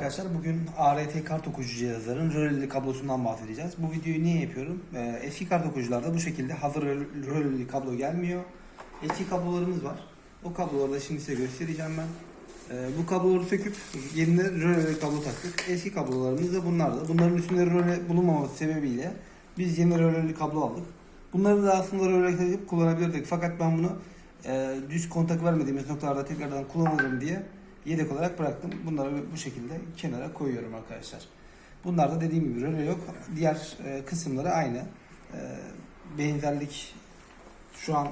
arkadaşlar. Bugün ART kart okuyucu cihazların röleli kablosundan bahsedeceğiz. Bu videoyu niye yapıyorum? Ee, eski kart okuyucularda bu şekilde hazır röl- röleli kablo gelmiyor. Eski kablolarımız var. O kabloları da şimdi size göstereceğim ben. Ee, bu kabloları söküp yerine röleli kablo taktık. Eski kablolarımız da bunlardı. Bunların üstünde röle bulunmaması sebebiyle biz yeni röleli kablo aldık. Bunları da aslında röle takıp kullanabilirdik. Fakat ben bunu e, düz kontak vermediğimiz noktalarda tekrardan kullanırım diye yedek olarak bıraktım. Bunları bu şekilde kenara koyuyorum arkadaşlar. Bunlar da dediğim gibi röle yok. Diğer e, kısımları aynı. E, benzerlik şu an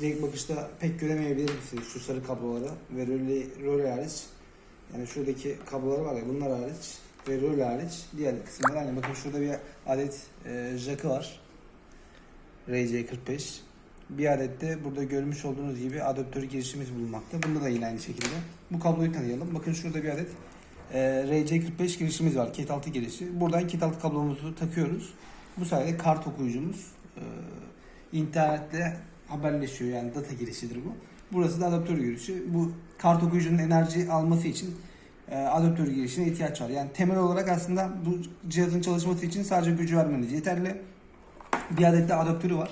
direkt bakışta pek göremeyebilirsiniz şu sarı kabloları ve röle, röle hariç. Yani şuradaki kablolar var ya bunlar hariç ve röle hariç diğer kısımlar aynı. Bakın şurada bir adet e, jackı var. RC45. Bir adet de burada görmüş olduğunuz gibi adaptör girişimiz bulunmakta. Bunda da yine aynı şekilde. Bu kabloyu tanıyalım. Bakın şurada bir adet e, RC45 girişimiz var. Cat 6 girişi. Buradan Cat 6 kablomuzu takıyoruz. Bu sayede kart okuyucumuz e, internette haberleşiyor. Yani data girişidir bu. Burası da adaptör girişi. Bu kart okuyucunun enerji alması için e, adaptör girişine ihtiyaç var. Yani temel olarak aslında bu cihazın çalışması için sadece gücü vermeniz yeterli. Bir adet de adaptörü var.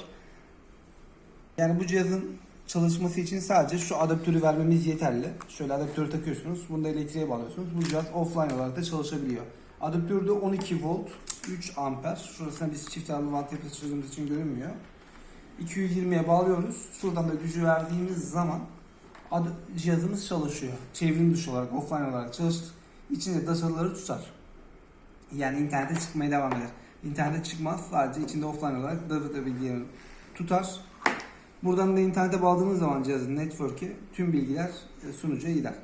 Yani bu cihazın çalışması için sadece şu adaptörü vermemiz yeterli. Şöyle adaptörü takıyorsunuz. Bunu da elektriğe bağlıyorsunuz. Bu cihaz offline olarak da çalışabiliyor. Adaptörde 12 volt, 3 amper. Şurasına biz çift taraflı watt yapısı çözümümüz için görünmüyor. 220'ye bağlıyoruz. Şuradan da gücü verdiğimiz zaman cihazımız çalışıyor. Çevrim dışı olarak, offline olarak çalışır. İçinde dataları tutar. Yani internete çıkmaya devam eder. İnternete çıkmaz. Sadece içinde offline olarak data bilgilerini tutar. Buradan da internete bağladığınız zaman cihazın network'e tüm bilgiler e, sunucuya gider.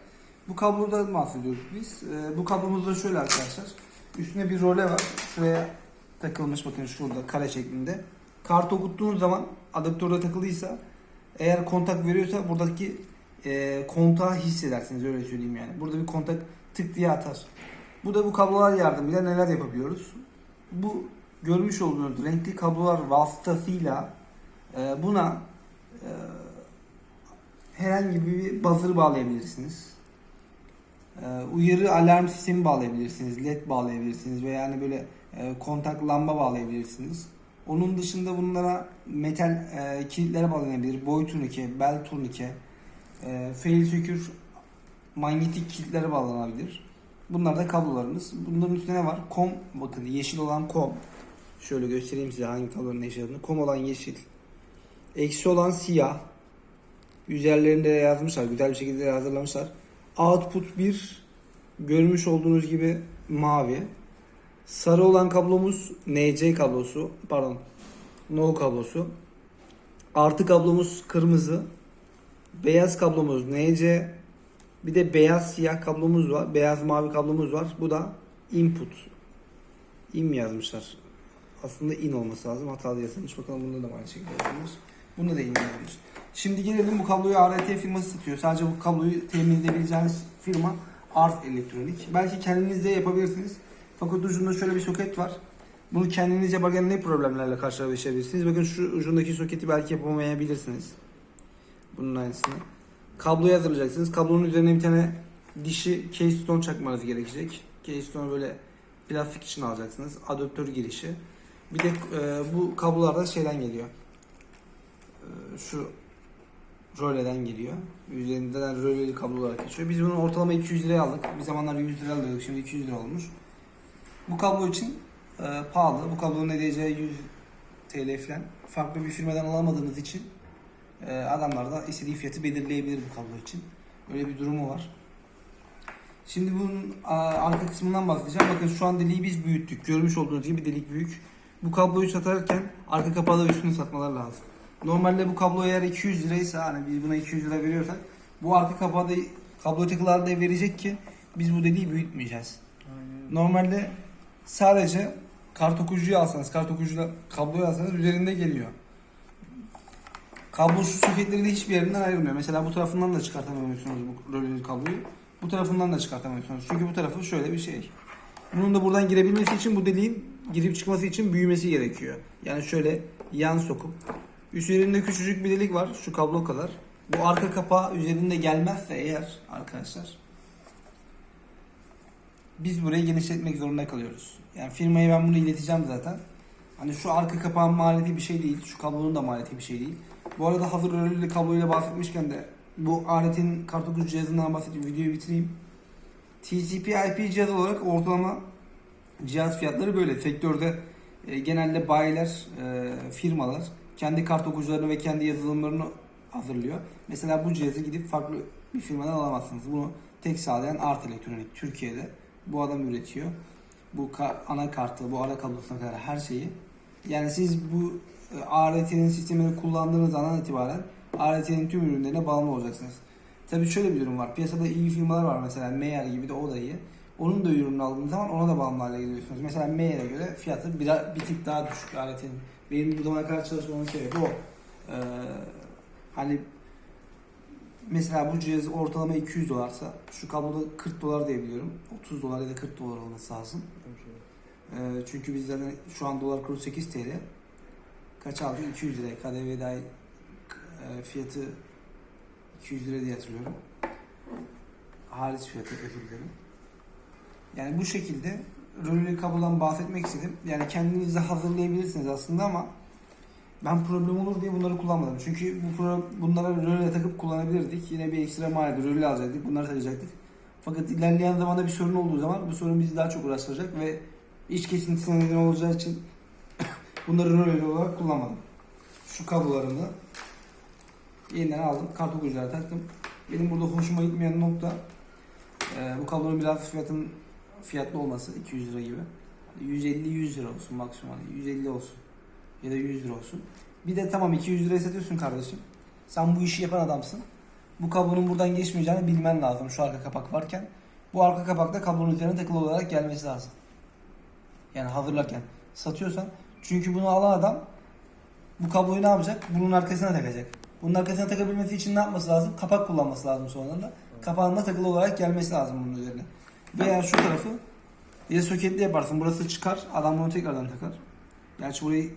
Bu kablodan bahsediyoruz biz. E, Bu kablomuz da şöyle arkadaşlar. Üstüne bir role var. Şuraya takılmış bakın şurada kare şeklinde. Kart okuttuğunuz zaman adaptörde takılıysa eğer kontak veriyorsa buradaki e, kontağı hissedersiniz öyle söyleyeyim yani. Burada bir kontak tık diye atar. Bu da bu kablolar yardımıyla neler yapabiliyoruz? Bu görmüş olduğunuz renkli kablolar vasıtasıyla e, buna herhangi bir buzzer bağlayabilirsiniz. E, uyarı alarm sistemi bağlayabilirsiniz. LED bağlayabilirsiniz veya yani böyle e, kontak lamba bağlayabilirsiniz. Onun dışında bunlara metal e, kilitlere bağlanabilir. Boy turnike, bel turnike, e, fail secure manyetik kilitlere bağlanabilir. Bunlar da kablolarımız. Bunların üstüne ne var? Kom bakın yeşil olan kom. Şöyle göstereyim size hangi kablonun yeşil olduğunu. Kom olan yeşil. Eksi olan siyah. Üzerlerinde yazmışlar. Güzel bir şekilde hazırlamışlar. Output 1 görmüş olduğunuz gibi mavi. Sarı olan kablomuz NC kablosu. Pardon. No kablosu. Artı kablomuz kırmızı. Beyaz kablomuz NC. Bir de beyaz siyah kablomuz var. Beyaz mavi kablomuz var. Bu da input. In mi yazmışlar? Aslında in olması lazım. Hatalı yazılmış. Bakalım bunda da aynı şekilde yazılmış. Bunda da in yazılmış. Şimdi gelelim bu kabloyu ART firması satıyor. Sadece bu kabloyu temin edebileceğiniz firma Art Elektronik. Belki kendiniz de yapabilirsiniz. Fakat ucunda şöyle bir soket var. Bunu kendiniz yaparken ne problemlerle karşılaşabilirsiniz? Bakın şu ucundaki soketi belki yapamayabilirsiniz. Bunun aynısını. Kabloyu hazırlayacaksınız. Kablonun üzerine bir tane dişi keystone çakmanız gerekecek. Keystone böyle plastik için alacaksınız. Adaptör girişi. Bir de e, bu kablolar da şeyden geliyor. Şu röleden geliyor. Üzerinden röleli kablo olarak geçiyor. Biz bunu ortalama 200 liraya aldık. Bir zamanlar 100 lira alıyorduk. Şimdi 200 lira olmuş. Bu kablo için e, pahalı. Bu kablonun edeceği 100 TL falan. Farklı bir firmadan alamadığımız için e, adamlar da istediği fiyatı belirleyebilir bu kablo için. Öyle bir durumu var. Şimdi bunun a, arka kısmından bahsedeceğim. Bakın şu an deliği biz büyüttük. Görmüş olduğunuz gibi delik büyük. Bu kabloyu satarken arka kapağı da üstünü satmalar lazım. Normalde bu kablo eğer 200 liraysa hani biz buna 200 lira veriyorsak bu arka kapağı da kablo takılar da verecek ki biz bu deliği büyütmeyeceğiz. Normalde sadece kart okuyucuyu alsanız, kart okuyucuyla kabloyu alsanız üzerinde geliyor. Kablo şu soketleri de hiçbir yerinden ayrılmıyor. Mesela bu tarafından da çıkartamıyorsunuz bu röleli kabloyu. Bu tarafından da çıkartamıyorsunuz. Çünkü bu tarafı şöyle bir şey. Bunun da buradan girebilmesi için bu deliğin girip çıkması için büyümesi gerekiyor. Yani şöyle yan sokup üzerinde küçücük bir delik var şu kablo kadar. Bu arka kapağı üzerinde gelmezse eğer arkadaşlar biz burayı genişletmek zorunda kalıyoruz. Yani firmaya ben bunu ileteceğim zaten. Hani şu arka kapağın maliyeti bir şey değil. Şu kablonun da maliyeti bir şey değil. Bu arada hazır örülü kabloyla bahsetmişken de bu aletin kartokucu cihazından bahsedeyim. Videoyu bitireyim. TCP IP cihaz olarak ortalama cihaz fiyatları böyle. Sektörde e, genelde bayiler, e, firmalar kendi kart okuyucularını ve kendi yazılımlarını hazırlıyor. Mesela bu cihazı gidip farklı bir firmadan alamazsınız. Bunu tek sağlayan Art Elektronik Türkiye'de. Bu adam üretiyor. Bu ka- ana kartı, bu ara kablosuna kadar her şeyi. Yani siz bu e, ART'nin sistemini kullandığınız andan itibaren ART'nin tüm ürünlerine bağımlı olacaksınız. Tabii şöyle bir durum var. Piyasada iyi firmalar var mesela Meyer gibi de o da iyi. Onun da ürününü aldığınız zaman ona da bağımlı hale geliyorsunuz. Mesela Meyer'e göre fiyatı bir, bir tık daha düşük ART'nin. Benim bu zamana kadar çalışmamın sebebi o. Ee, hani mesela bu cihaz ortalama 200 dolarsa şu kabloda 40 dolar diye biliyorum. 30 dolar ya da 40 dolar olması lazım. Ee, çünkü biz zaten şu an dolar kuru 8 TL. Kaç aldık? 200 liraya. KDV dahil fiyatı 200 lira diye hatırlıyorum. Hariç fiyatı özür dilerim. Yani bu şekilde röleli kablodan bahsetmek istedim. Yani kendiniz de hazırlayabilirsiniz aslında ama ben problem olur diye bunları kullanmadım. Çünkü bu pro, bunlara röle takıp kullanabilirdik. Yine bir ekstra maliyet röle alacaktık. Bunları takacaktık. Fakat ilerleyen zamanda bir sorun olduğu zaman bu sorun bizi daha çok uğraştıracak ve iç kesintisine neden olacağı için bunları röle olarak kullanmadım. Şu kablolarını yeniden aldım. Kart okuyuculara taktım. Benim burada hoşuma gitmeyen nokta bu kablonun biraz fiyatın fiyatlı olması 200 lira gibi. 150-100 lira olsun maksimum. Hani 150 olsun ya da 100 lira olsun. Bir de tamam 200 liraya satıyorsun kardeşim. Sen bu işi yapan adamsın. Bu kablonun buradan geçmeyeceğini bilmen lazım şu arka kapak varken. Bu arka kapakta kablonun üzerine takılı olarak gelmesi lazım. Yani hazırlarken satıyorsan. Çünkü bunu alan adam bu kabloyu ne yapacak? Bunun arkasına takacak. Bunun arkasına takabilmesi için ne yapması lazım? Kapak kullanması lazım sonunda. Kapağında takılı olarak gelmesi lazım bunun üzerine. Veya şu tarafı ya soketli yaparsın. Burası çıkar. Adam bunu tekrardan takar. Gerçi burayı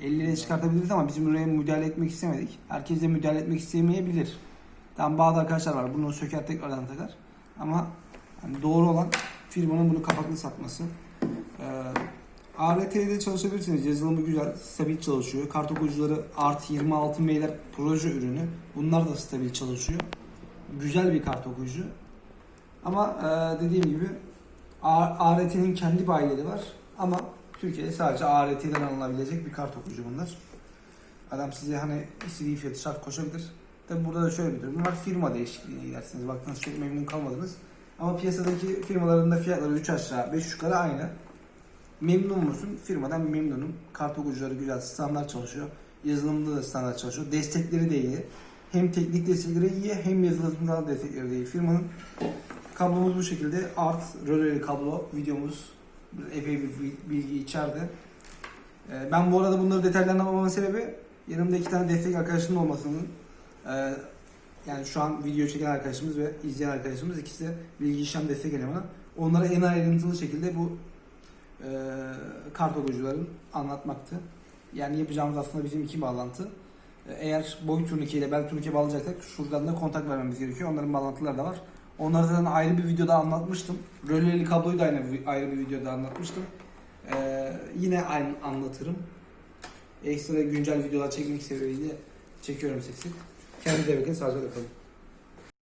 50 liraya çıkartabiliriz ama bizim buraya müdahale etmek istemedik. Herkes de müdahale etmek istemeyebilir. Tamam bazı arkadaşlar var bunu söker tekrardan takar. Ama hani doğru olan firmanın bunu kapaklı satması. Ee, ART'de çalışabilirsiniz. Yazılımı güzel, stabil çalışıyor. Kart okuyucuları artı 26 meyler proje ürünü. Bunlar da stabil çalışıyor. Güzel bir kart okuyucu. Ama e, dediğim gibi ART'nin kendi bayileri var. Ama Türkiye'de sadece ART'den alınabilecek bir kart okuyucu bunlar. Adam size hani istediği fiyatı şart koşabilir. Tabi burada da şöyle bir durum var. Firma değişikliğine gidersiniz. Baktınız çok memnun kalmadınız. Ama piyasadaki firmaların da fiyatları 3 aşağı 5 yukarı aynı. Memnun musun? Firmadan memnunum. Kart okuyucuları güzel, standart çalışıyor. Yazılımda da standart çalışıyor. Destekleri de iyi. Hem teknik destekleri iyi hem yazılımsal destekleri de iyi. Firmanın kablomuz bu şekilde. Art röleli kablo videomuz epey bir bilgi içerdi. Ee, Ben bu arada bunları detaylı anlamamamın sebebi yanımda iki tane destek arkadaşımın olmasının ee, yani şu an video çeken arkadaşımız ve izleyen arkadaşımız ikisi de bilgi işlem destek elemanı. Onlara en ayrıntılı şekilde bu e, kart okuyucuların anlatmaktı. Yani yapacağımız aslında bizim iki bağlantı. Eğer boy turnike ile bel turnike bağlayacaksak şuradan da kontak vermemiz gerekiyor. Onların bağlantıları da var. Onları zaten ayrı bir videoda anlatmıştım. Röleli kabloyu da aynı ayrı bir videoda anlatmıştım. E, yine aynı anlatırım. Ekstra güncel videolar çekmek sebebiyle çekiyorum sık. Kendinize bakın, sağlıcakla kalın.